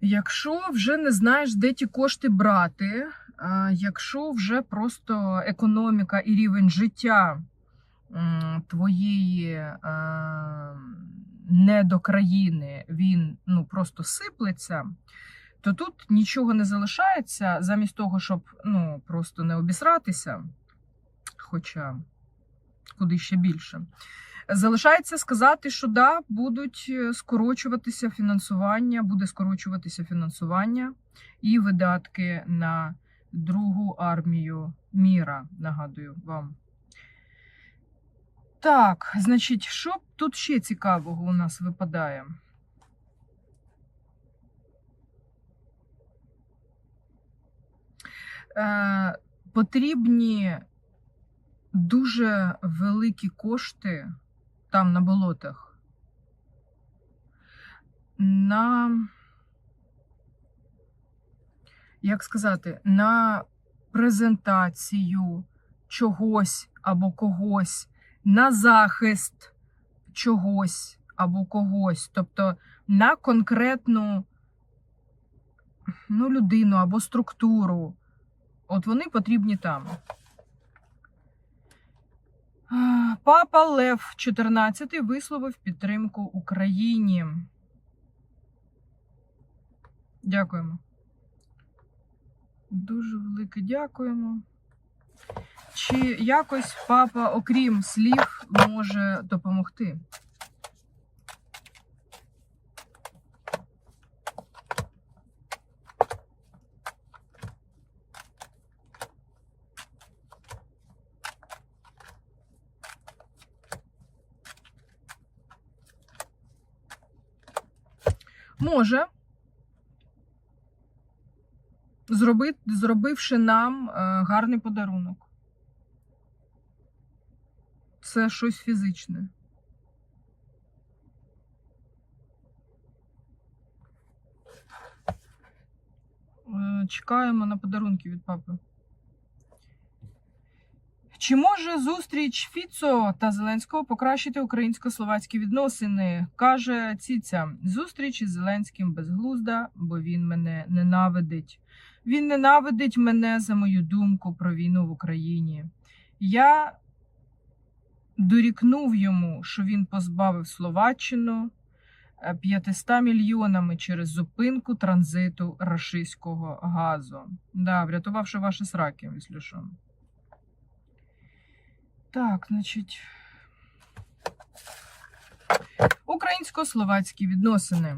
Якщо вже не знаєш, де ті кошти брати, якщо вже просто економіка і рівень життя твоєї недокраїни, він ну, просто сиплеться, то тут нічого не залишається замість того, щоб ну, просто не обісратися, хоча куди ще більше. Залишається сказати, що да, будуть е, скорочуватися фінансування, буде скорочуватися фінансування і видатки на другу армію міра. Нагадую вам. Так, значить, що тут ще цікавого у нас випадає? Е, потрібні дуже великі кошти там на болотах на, як сказати, на презентацію чогось або когось, на захист чогось або когось, тобто на конкретну ну, людину або структуру. От вони потрібні там. Папа Лев 14 висловив підтримку Україні. Дякуємо. Дуже велике дякуємо. Чи якось папа, окрім слів, може допомогти? Може. Зроби, зробивши нам е, гарний подарунок. Це щось фізичне. Е, Чекаємо на подарунки від папи. Чи може зустріч Фіцо та Зеленського покращити українсько-словацькі відносини? каже Ціця. Зустріч із Зеленським безглузда, бо він мене ненавидить. Він ненавидить мене за мою думку про війну в Україні. Я дорікнув йому, що він позбавив Словаччину е, 500 мільйонами через зупинку транзиту рашистського газу. Да, врятувавши ваші сраки, що. Так, значить. Українсько-словацькі відносини.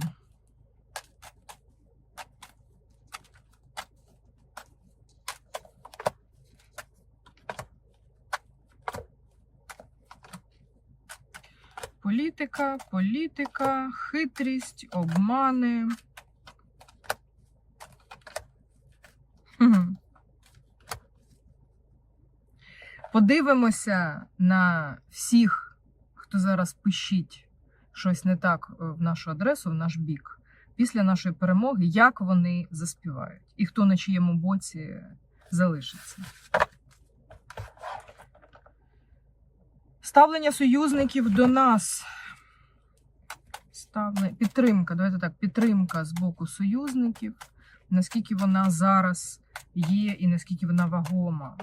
Політика, політика, хитрість, обмани. Подивимося на всіх, хто зараз пишіть щось не так е, в нашу адресу, в наш бік, після нашої перемоги, як вони заспівають, і хто на чиєму боці залишиться. Ставлення союзників до нас. Ставлення, підтримка, давайте так, підтримка з боку союзників, наскільки вона зараз є і наскільки вона вагома.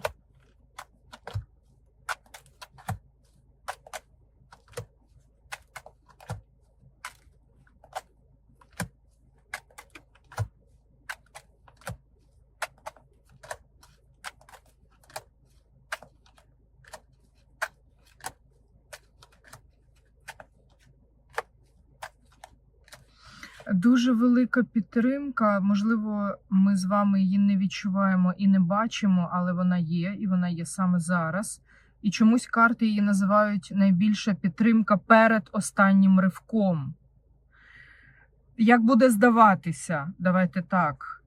Дуже велика підтримка. Можливо, ми з вами її не відчуваємо і не бачимо, але вона є, і вона є саме зараз. І чомусь карти її називають найбільша підтримка перед останнім ривком. Як буде здаватися? Давайте так.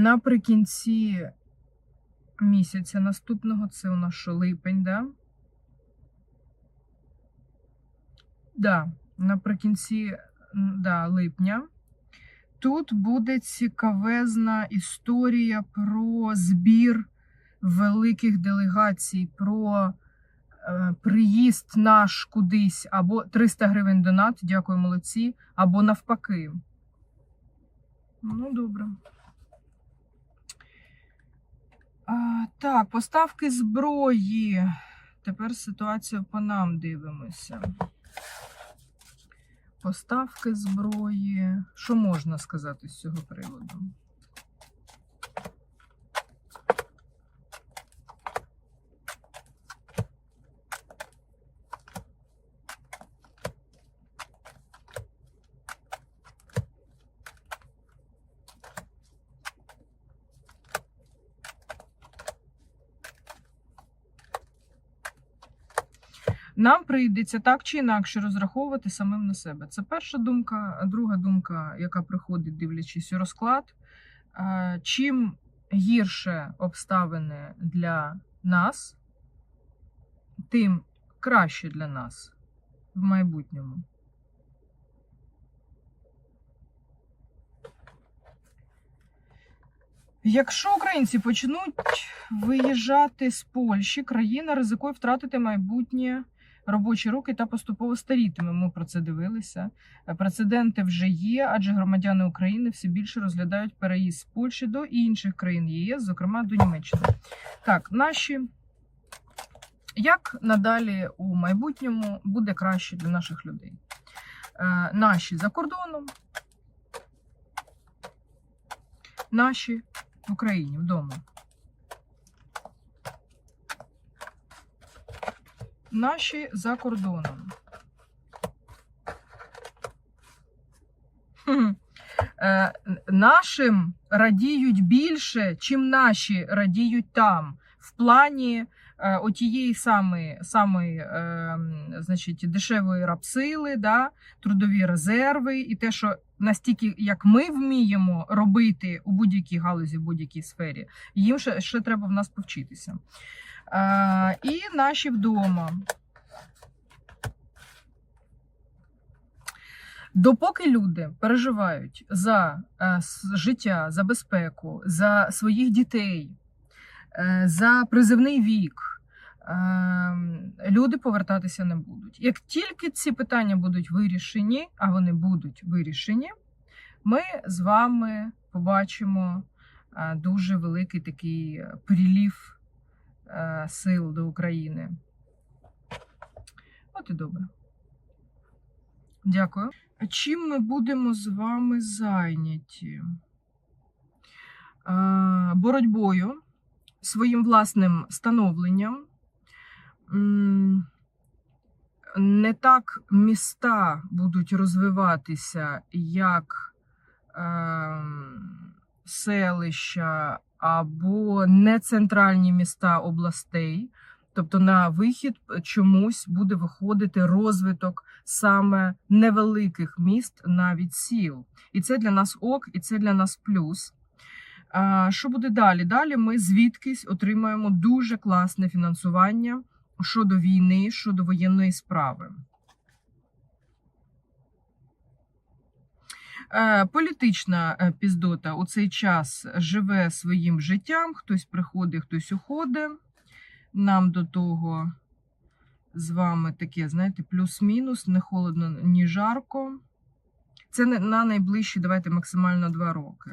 Наприкінці місяця наступного, це у нас що, липень, да? Да, наприкінці да, липня. Тут буде цікавезна історія про збір великих делегацій, про е, приїзд наш кудись, або 300 гривень донат, дякую, молодці, або навпаки. Ну, добре. А, так, поставки зброї. Тепер ситуацію по нам дивимося. Поставки зброї. Що можна сказати з цього приводу? Нам прийдеться так чи інакше розраховувати самим на себе. Це перша думка. Друга думка, яка приходить, дивлячись у розклад. Е, Чим гірше обставини для нас, тим краще для нас в майбутньому. Якщо українці почнуть виїжджати з Польщі, країна ризикує втратити майбутнє робочі руки та поступово старітиме. Ми про це дивилися. Е, Прецеденти вже є, адже громадяни України все більше розглядають переїзд з Польщі до інших країн ЄС, зокрема до Німеччини. Так, наші як надалі у майбутньому буде краще для наших людей? Е, Наші за кордоном, наші в Україні вдома. Наші за кордоном. Е, Нашим радіють більше, чим наші радіють там. В плані е, отієї самої, самої е, значить, дешевої рапсили, да, трудові резерви, і те, що настільки, як ми вміємо робити у будь-якій галузі, в будь-якій сфері, їм ще, ще треба в нас повчитися. І наші вдома. Допоки люди переживають за е, життя, за безпеку, за своїх дітей, е, за призивний вік, е, люди повертатися не будуть. Як тільки ці питання будуть вирішені, а вони будуть вирішені, ми з вами побачимо дуже великий такий прилів сил до України. От і добре. Дякую. Чим ми будемо з вами зайняті? Е, Боротьбою, своїм власним становленням. Не так міста будуть розвиватися, як ем, селища або не центральні міста областей. Тобто на вихід чомусь буде виходити розвиток саме невеликих міст, навіть сіл. І це для нас ок, і це для нас плюс. А, Що буде далі? Далі ми звідкись отримаємо дуже класне фінансування щодо війни, щодо воєнної справи. Політична е, піздота у цей час живе своїм життям, хтось приходить, хтось уходить. Нам до того з вами таке, знаєте, плюс-мінус, не холодно, ні жарко. Це на найближчі, давайте максимально два роки.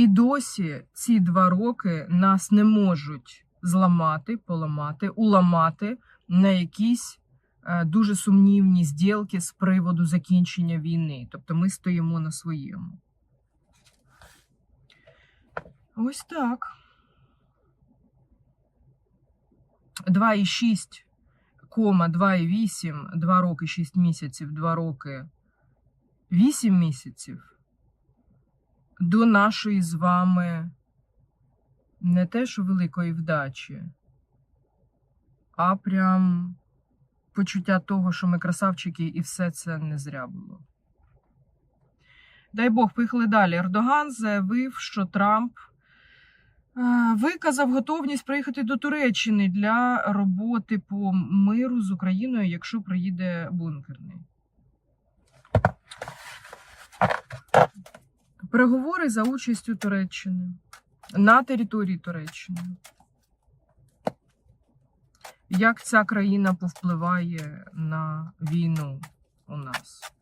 І досі ці два роки нас не можуть зламати, поламати, уламати на якісь е, дуже сумнівні зділки з приводу закінчення війни. Тобто ми стоїмо на своєму. Ось так. 2,6, кома 2,8, 2 роки 6 місяців, 2 роки 8 місяців до нашої з вами не те, що великої вдачі, а прям почуття того, що ми красавчики, і все це не зря було. Дай Бог, поїхали далі. Ердоган заявив, що Трамп е, виказав готовність приїхати до Туреччини для роботи по миру з Україною, якщо приїде бункерний. Переговори за участю Туреччини на території Туреччини. Як ця країна повпливає на війну у нас?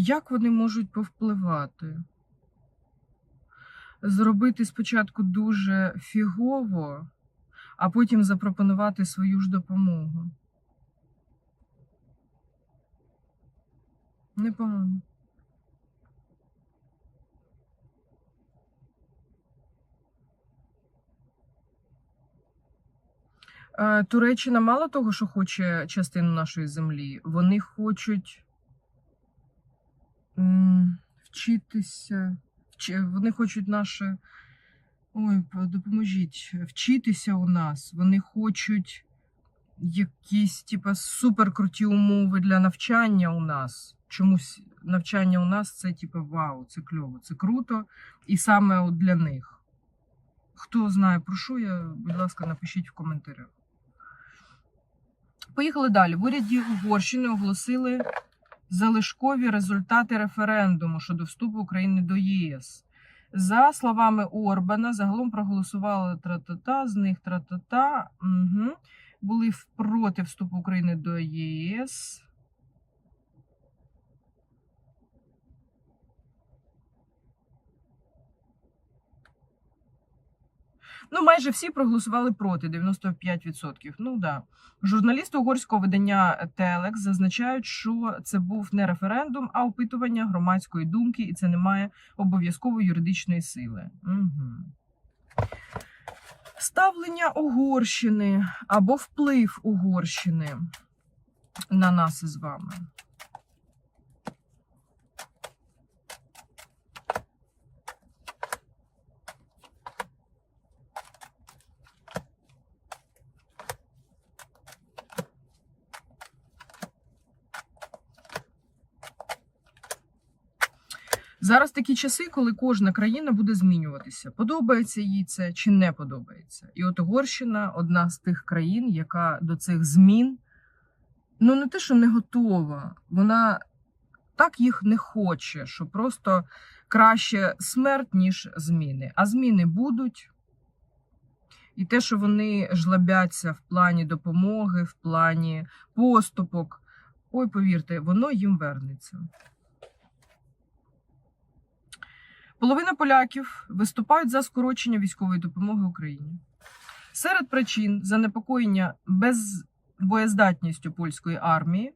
Як вони можуть повпливати? Зробити спочатку дуже фігово, а потім запропонувати свою ж допомогу. Непогано. Е, Туреччина мало того, що хоче частину нашої землі, вони хочуть вчитися. вчи- Вони хочуть наше. Ой, допоможіть, вчитися у нас. Вони хочуть якісь, типа, суперкруті умови для навчання у нас. Чомусь навчання у нас це, типа, вау, це кльово, це круто. І саме от для них. Хто знає про що я, будь ласка, напишіть в коментарях. Поїхали далі. В уряді Угорщини оголосили залишкові результати референдуму щодо вступу України до ЄС. За словами Орбана, загалом проголосували тра-та-та, з них тра-та-та. Угу. Були проти вступу України до ЄС. Ну, майже всі проголосували проти 95%. Ну да. Журналісти угорського видання Телекс зазначають, що це був не референдум, а опитування громадської думки, і це не має обов'язкової юридичної сили. Угу. Ставлення Угорщини або вплив Угорщини на нас із вами. Зараз такі часи, коли кожна країна буде змінюватися. Подобається їй це чи не подобається. І от Угорщина одна з тих країн, яка до цих змін ну не те, що не готова, вона так їх не хоче, що просто краще смерть, ніж зміни. А зміни будуть. І те, що вони жлобяться в плані допомоги, в плані поступок, ой, повірте, воно їм вернеться. Половина поляків виступають за скорочення військової допомоги Україні. Серед причин занепокоєння безбоєздатністю польської армії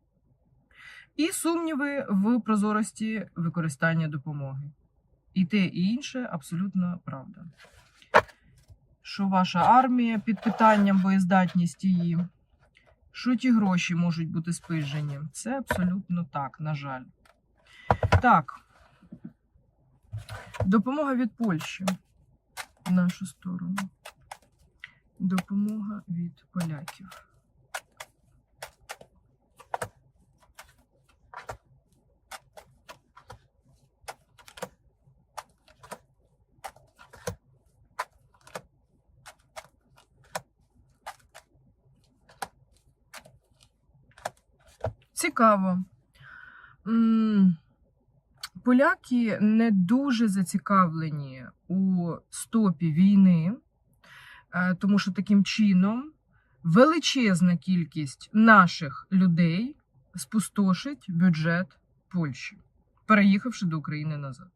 і сумніви в прозорості використання допомоги. І те, і інше абсолютно правда. Що ваша армія під питанням боєздатність її, що ті гроші можуть бути спижені. Це абсолютно так, на жаль. Так. Допомога від Польщі в нашу сторону. Допомога від поляків. Цікаво. М, Поляки не дуже зацікавлені у стопі війни, е, тому що таким чином величезна кількість наших людей спустошить бюджет Польщі, переїхавши до України назад.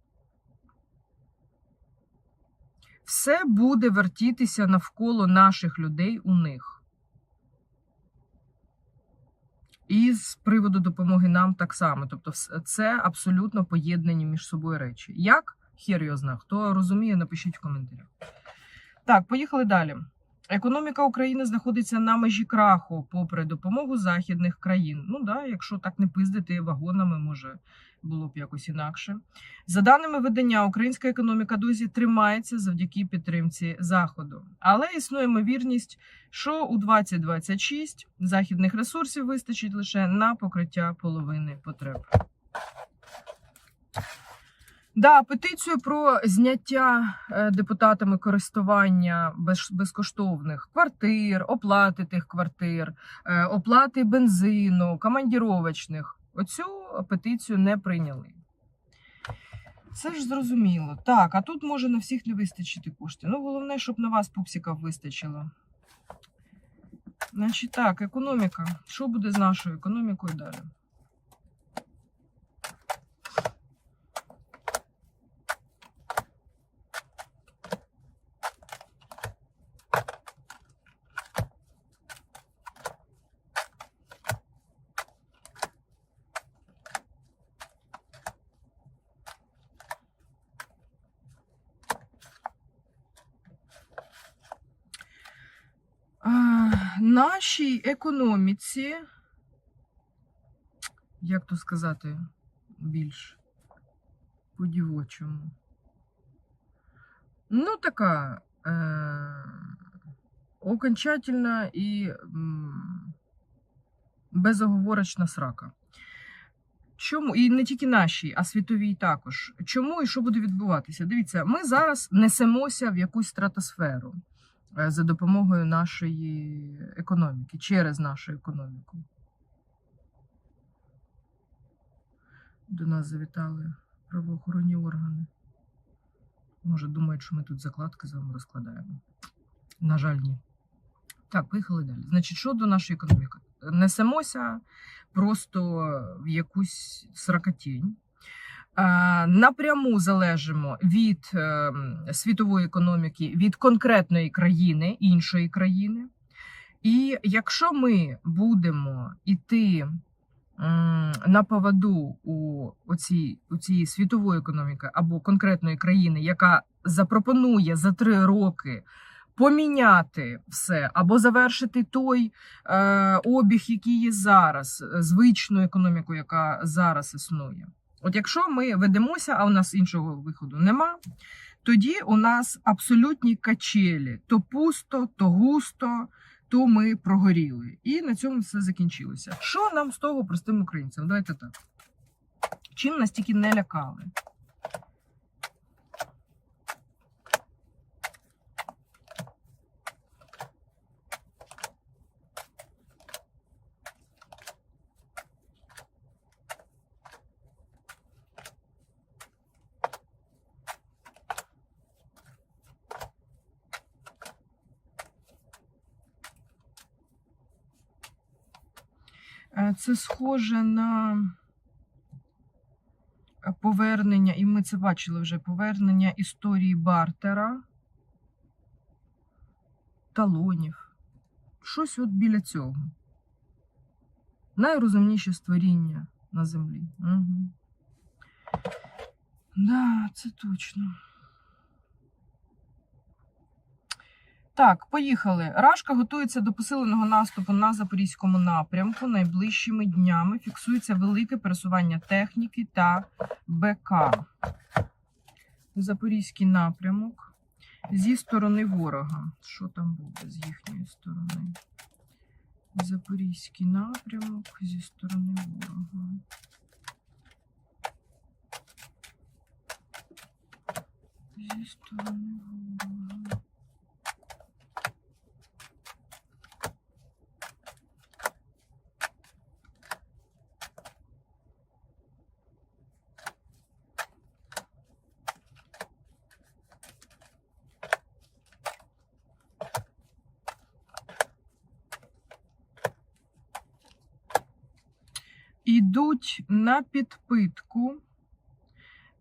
Все буде вертітися навколо наших людей у них. І з приводу допомоги нам так само. Тобто, це абсолютно поєднані між собою речі. Як? Хір його зна. Хто розуміє, напишіть в коментарях. Так, поїхали далі. Економіка України знаходиться на межі краху, попри допомогу західних країн. Ну да, якщо так не пиздити вагонами, може було б якось інакше. За даними видання, українська економіка досі тримається завдяки підтримці заходу. Але існує ймовірність, що у 2026 західних ресурсів вистачить лише на покриття половини потреб. Да, петицію про зняття е, депутатами користування безкоштовних квартир, оплати тих квартир, е, оплати бензину, командіровочних. Оцю петицію не прийняли. Це ж зрозуміло. Так, а тут може на всіх не вистачити коштів. Ну, головне, щоб на вас, пупсиків, вистачило. Значить, так, економіка. Що буде з нашою економікою далі? А, нашій економіці, як то сказати, більш по-дівочому. Ну, така е- окончательна і м, безоговорочна срака. Чому? І не тільки нашій, а світовій також. Чому і що буде відбуватися? Дивіться, ми зараз несемося в якусь стратосферу за допомогою нашої економіки, через нашу економіку. До нас завітали правоохоронні органи. Може, думають, що ми тут закладки з вами розкладаємо. На жаль, ні. Так, поїхали далі. Значить, що до нашої економіки? Несемося просто в якусь сракотінь. Е, Напряму залежимо від е, світової економіки, від конкретної країни, іншої країни. І якщо ми будемо йти на поводу у оцій, цієї світової економіки або конкретної країни, яка запропонує за три роки поміняти все або завершити той е, обіг, який є зараз, звичну економіку, яка зараз існує. От якщо ми ведемося, а у нас іншого виходу нема, тоді у нас абсолютні качелі: то пусто, то густо, то ми прогоріли. І на цьому все закінчилося. Що нам з того простим українцям? Давайте так. Чим нас тільки не лякали? Це схоже на повернення, і ми це бачили вже повернення історії бартера, талонів. Щось от біля цього. Найрозумніше створіння на землі. Угу. Да, це точно. Так, поїхали. Рашка готується до посиленого наступу на запорізькому напрямку. Найближчими днями фіксується велике пересування техніки та БК. Запорізький напрямок зі сторони ворога. Що там буде з їхньої сторони? Запорізький напрямок зі сторони ворога. Зі сторони ворога. На підпитку,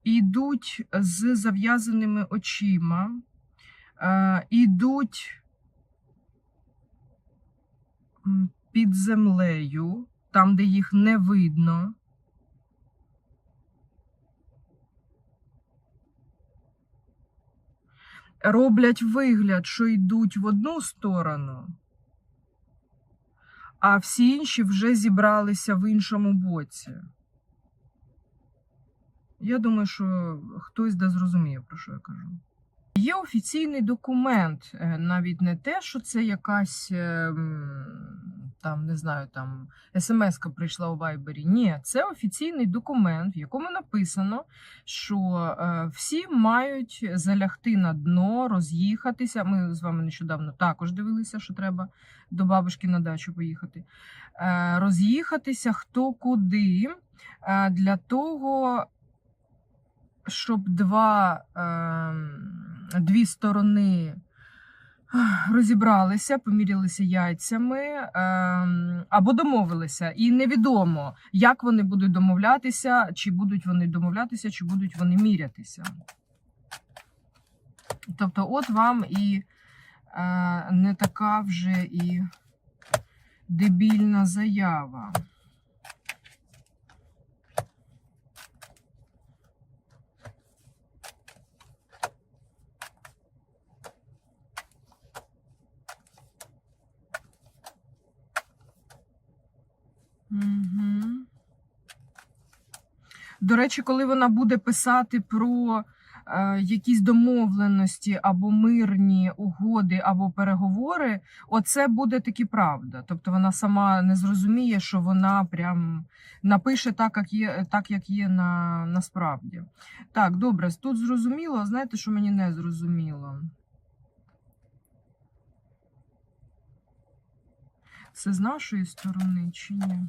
ідуть з зав'язаними очима, е, ідуть м, під землею, там, де їх не видно. роблять вигляд, що йдуть в одну сторону, а всі інші вже зібралися в іншому боці. Я думаю, що хтось да зрозуміє, про що я кажу. Є офіційний документ, е, навіть не те, що це якась е, там, не знаю, там смс-ка прийшла у Вайбері. Ні, це офіційний документ, в якому написано, що е, всі мають залягти на дно, роз'їхатися. Ми з вами нещодавно також дивилися, що треба до бабушки на дачу поїхати. Е, роз'їхатися хто куди для того, щоб два, е, дві сторони розібралися, помірялися яйцями е, або домовилися. І невідомо, як вони будуть домовлятися, чи будуть вони домовлятися, чи будуть вони мірятися. Тобто, от вам і е, не така вже і дебільна заява. Угу. До речі, коли вона буде писати про е, якісь домовленості або мирні угоди, або переговори, оце буде таки правда. Тобто вона сама не зрозуміє, що вона прям напише так, як є, так, як є на, насправді. Так, добре, тут зрозуміло, знаєте, що мені не зрозуміло? Це з нашої сторони чи ні?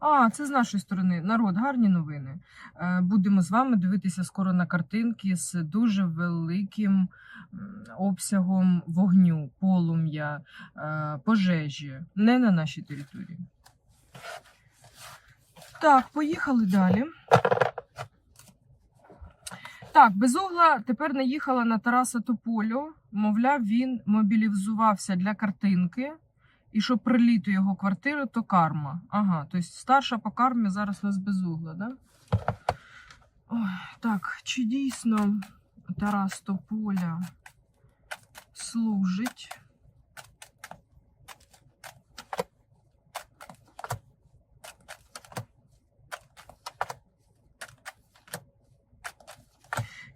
А, це з нашої сторони. Народ, гарні новини. Е, Будемо з вами дивитися скоро на картинки з дуже великим обсягом вогню, полум'я, е, пожежі. Не на нашій території. Так, поїхали далі. Так, безугла тепер наїхала на Тараса Тополю. Мовляв, він мобілізувався для картинки. І що приліт у його квартиру, то карма. Ага, тобто старша по кармі зараз у нас безугла, да? Ой, так, чи дійсно Тарас Тополя служить?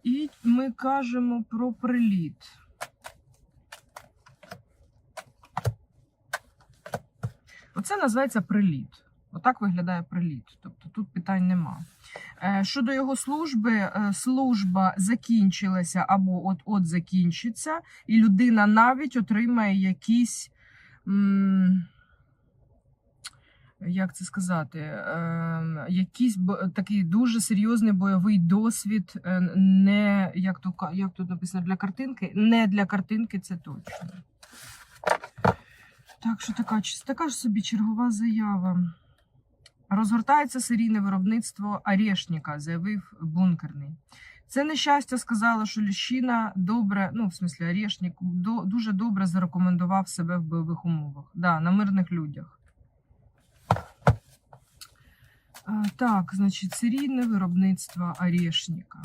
І ми кажемо про приліт. Оце називається приліт. Отак виглядає приліт. Тобто тут питань нема. Е, Щодо його служби, е, служба закінчилася або от-от закінчиться, і людина навіть отримає якісь. Як це сказати, е, якийсь такий дуже серйозний бойовий досвід, не як то як тут написано для картинки, не для картинки, це точно. Так що така, така ж собі чергова заява. Розгортається серійне виробництво Орешника, заявив бункерний. Це нещастя сказала, що Ліщина добре, ну, в смислі, Орешник, до, дуже добре зарекомендував себе в бойових умовах. Да, на мирних людях. А, так, значить, серійне виробництво Орешника.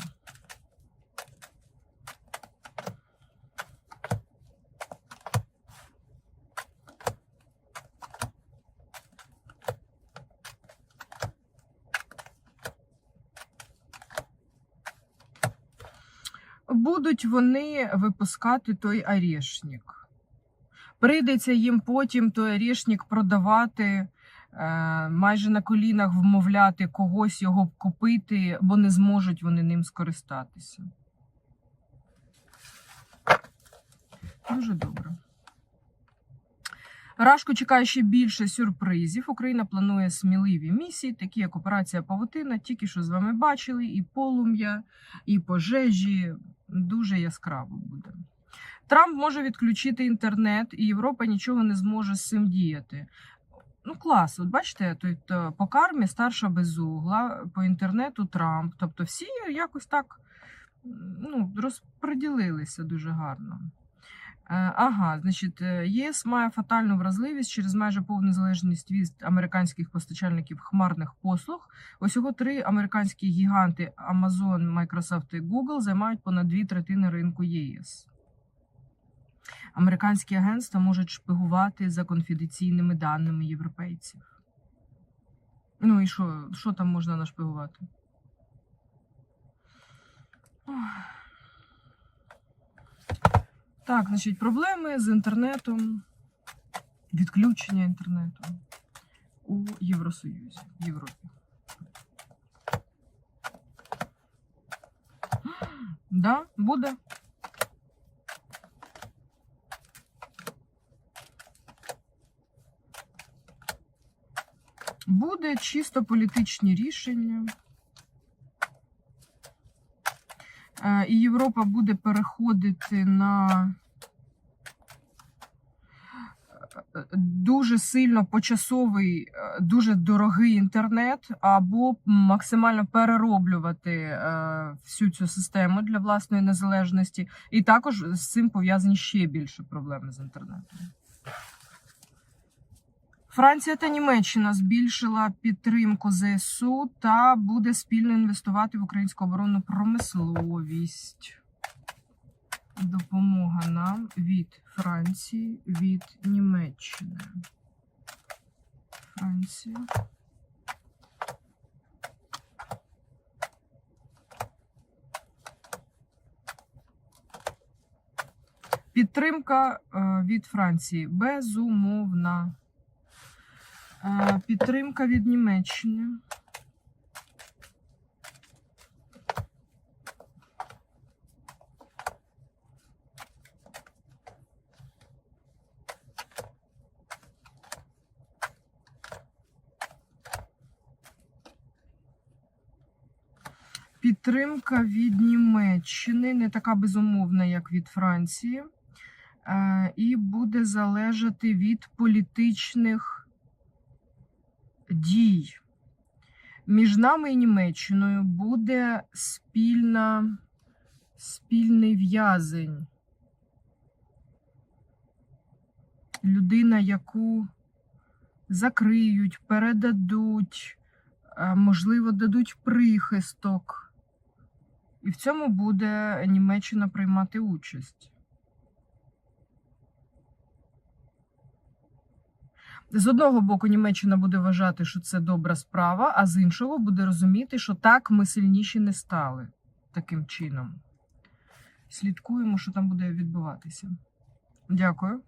Будуть вони випускати той орешник. Прийдеться їм потім той орешник продавати, е, майже на колінах вмовляти когось його купити, бо не зможуть вони ним скористатися. Дуже добре. Рашку чекає ще більше сюрпризів. Україна планує сміливі місії, такі як операція Павутина, тільки що з вами бачили, і полум'я, і пожежі. Дуже яскраво буде. Трамп може відключити інтернет, і Європа нічого не зможе з цим діяти. Ну, клас, от бачите, то, то, по кармі старша безугла, по інтернету Трамп. Тобто всі якось так ну, розподілилися дуже гарно. Е, Ага, значить, е, єС має фатальну вразливість через майже повну залежність від американських постачальників хмарних послуг. Усього три американські гіганти Amazon, Microsoft і Google займають понад дві третини ринку ЄС. Американські агентства можуть шпигувати за конфіденційними даними європейців. Ну і що, що там можна нашпигувати? Так, значить, проблеми з інтернетом, відключення інтернету у Євросоюзі, в Європі. Да, буде. Буде чисто політичні рішення. Е, І Європа буде переходити на е, дуже сильно почасовий, е, дуже дорогий інтернет, або максимально перероблювати е, всю цю систему для власної незалежності. І також з цим пов'язані ще більше проблеми з інтернетом. Франція та Німеччина збільшила підтримку ЗСУ та буде спільно інвестувати в українську оборонну промисловість. Допомога нам від Франції, від Німеччини. Франція. Підтримка е, від Франції безумовна. Підтримка від Німеччини. Підтримка від Німеччини не така безумовна, як від Франції, е, і буде залежати від політичних дій. Між нами і Німеччиною буде спільна, спільний в'язень. Людина, яку закриють, передадуть, можливо, дадуть прихисток. І в цьому буде Німеччина приймати участь. З одного боку, Німеччина буде вважати, що це добра справа, а з іншого буде розуміти, що так ми сильніші не стали таким чином. Слідкуємо, що там буде відбуватися. Дякую.